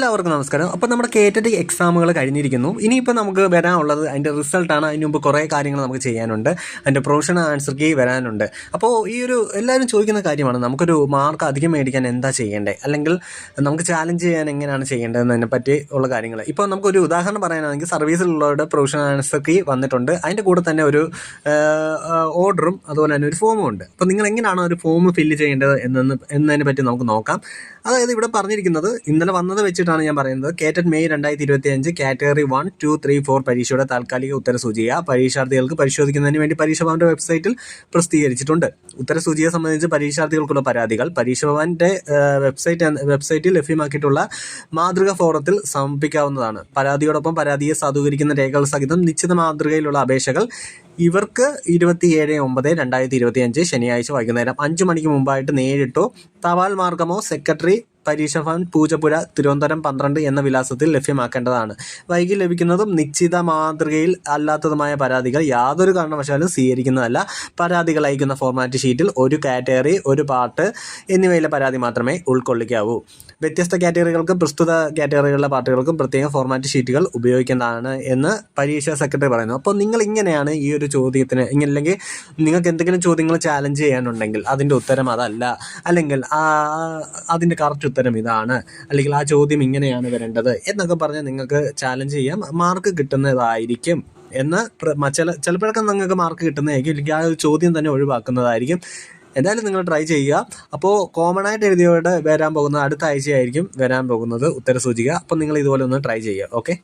എല്ലാവർക്കും നമസ്കാരം. അപ്പോൾ നമ്മുടെ കേറ്റഡ് എക്സാമുകൾ കഴിഞ്ഞിരിക്കുന്നു. ഇനിയിപ്പോൾ നമുക്ക് വരാനുള്ളത് അതിന്റെ റിസൾട്ടാണ് അതിന് മുമ്പ് കുറേ കാര്യങ്ങൾ നമുക്ക് ചെയ്യാനുണ്ട്. അതിന്റെ പ്രൊഫഷണൽ ആൻസർ കീ വരാനുണ്ട്. അപ്പോൾ ഈ ഒരു എല്ലാവരും ചോദിക്കുന്ന കാര്യമാണ്. നമുക്കൊരു മാർക്ക് അധികം മേടിക്കാൻ എന്താ ചെയ്യേണ്ടത് അല്ലെങ്കിൽ നമുക്ക് ചാലഞ്ച് ചെയ്യാൻ എങ്ങനെയാണ് ചെയ്യേണ്ടതെന്നതിനെ പറ്റി ഉള്ള കാര്യങ്ങൾ. ഇപ്പോൾ നമുക്കൊരു ഉദാഹരണം പറയാനാണെങ്കിൽ സർവീസിലുള്ളവരുടെ പ്രൊഫഷണൽ ആൻസർ കീ വന്നിട്ടുണ്ട്. അതിന്റെ കൂടെ തന്നെ ഒരു ഓർഡറും അതുപോലെ തന്നെ ഒരു ഫോമും ഉണ്ട്. അപ്പോൾ നിങ്ങൾ എങ്ങനെയാണ് ഒരു ഫോം ഫില്ല് ചെയ്യേണ്ടത് എന്നതിനെ പറ്റി നമുക്ക് നോക്കാം. അതായത് ഇവിടെ പറഞ്ഞിരിക്കുന്നത് ഇന്നലെ വന്നത് വെച്ചിട്ടാണ് ഞാൻ പറയുന്നത്. കേറ്റഡ് മെയ് രണ്ടായിരത്തി ഇരുപത്തി അഞ്ച് category one two three four പരീക്ഷയുടെ താൽക്കാലിക ഉത്തരസൂചിക പരീക്ഷാർത്ഥികൾക്ക് പരിശോധിക്കുന്നതിന് വേണ്ടി പരീക്ഷ ഭവന്റെ വെബ്സൈറ്റിൽ പ്രസിദ്ധീകരിച്ചിട്ടുണ്ട്. ഉത്തരസൂചിയെ സംബന്ധിച്ച് പരീക്ഷാർത്ഥികൾക്കുള്ള പരാതികൾ. പരീക്ഷ ഭവന്റെ വെബ്സൈറ്റ് വെബ്സൈറ്റിൽ ലഭ്യമാക്കിയിട്ടുള്ള മാതൃക ഫോറത്തിൽ സമർപ്പിക്കാവുന്നതാണ്. പരാതിയോടൊപ്പം പരാതിയെ സാധൂകരിക്കുന്ന രേഖകൾ സഹിതം നിശ്ചിത മാതൃകയിലുള്ള അപേക്ഷകൾ ഇവർക്ക് ഇരുപത്തിയേഴ് ഒമ്പത് രണ്ടായിരത്തി ഇരുപത്തി അഞ്ച് ശനിയാഴ്ച വൈകുന്നേരം അഞ്ച് മണിക്ക് മുമ്പായിട്ട് നേരിട്ടോ തപാൽ മാർഗമോ സെക്രട്ടറി പരീക്ഷ പൂജപ്പുര തിരുവനന്തപുരം പന്ത്രണ്ട് എന്ന വിലാസത്തിൽ ലഭ്യമാക്കേണ്ടതാണ്. വൈകി ലഭിക്കുന്നതും നിശ്ചിത മാതൃകയിൽ അല്ലാത്തതുമായ പരാതികൾ യാതൊരു കാരണവശാലും സ്വീകരിക്കുന്നതല്ല. പരാതികൾ അയക്കുന്ന ഫോർമാറ്റ് ഷീറ്റിൽ ഒരു കാറ്റഗറി ഒരു പാർട്ട് എന്നിവയിലെ പരാതി മാത്രമേ ഉൾക്കൊള്ളിക്കാവൂ. വ്യത്യസ്ത കാറ്റഗറികൾക്കും പ്രസ്തുത കാറ്റഗറികളിലെ പാർട്ടികൾക്കും പ്രത്യേക ഫോർമാറ്റ് ഷീറ്റുകൾ ഉപയോഗിക്കേണ്ടതാണ് എന്ന് പരീക്ഷാ സെക്രട്ടറി പറയുന്നു. അപ്പോൾ നിങ്ങൾ ഇങ്ങനെയാണ് ഈ ഒരു ചോദ്യത്തിന് ഇങ്ങനെ അല്ലെങ്കിൽ നിങ്ങൾക്ക് എന്തെങ്കിലും ചോദ്യങ്ങൾ ചാലഞ്ച് ചെയ്യാനുണ്ടെങ്കിൽ അതിന്റെ ഉത്തരം അതല്ല. അല്ലെങ്കിൽ അതിന്റെ കറക്റ്റ് ഉത്തരം ഇതാണ്. അല്ലെങ്കിൽ ആ ചോദ്യം ഇങ്ങനെയാണ് വരേണ്ടത് എന്നൊക്കെ പറഞ്ഞ് നിങ്ങൾക്ക് ചാലഞ്ച് ചെയ്യാം. മാർക്ക് കിട്ടുന്നതായിരിക്കും എന്ന് ചില ചിലപ്പോഴൊക്കെ നിങ്ങൾക്ക് മാർക്ക് കിട്ടുന്നതായിരിക്കും. ഇല്ലെങ്കിൽ ആ ചോദ്യം തന്നെ ഒഴിവാക്കുന്നതായിരിക്കും. എന്തായാലും നിങ്ങൾ ട്രൈ ചെയ്യുക. അപ്പോൾ കോമൺ ആയിട്ട് എഴുതിയവരുടെ വരാൻ പോകുന്നത് അടുത്ത ആഴ്ചയായിരിക്കും വരാൻ പോകുന്നത് ഉത്തരസൂചിക. അപ്പോൾ നിങ്ങൾ ഇതുപോലെ ഒന്ന് ട്രൈ ചെയ്യുക. ഓക്കെ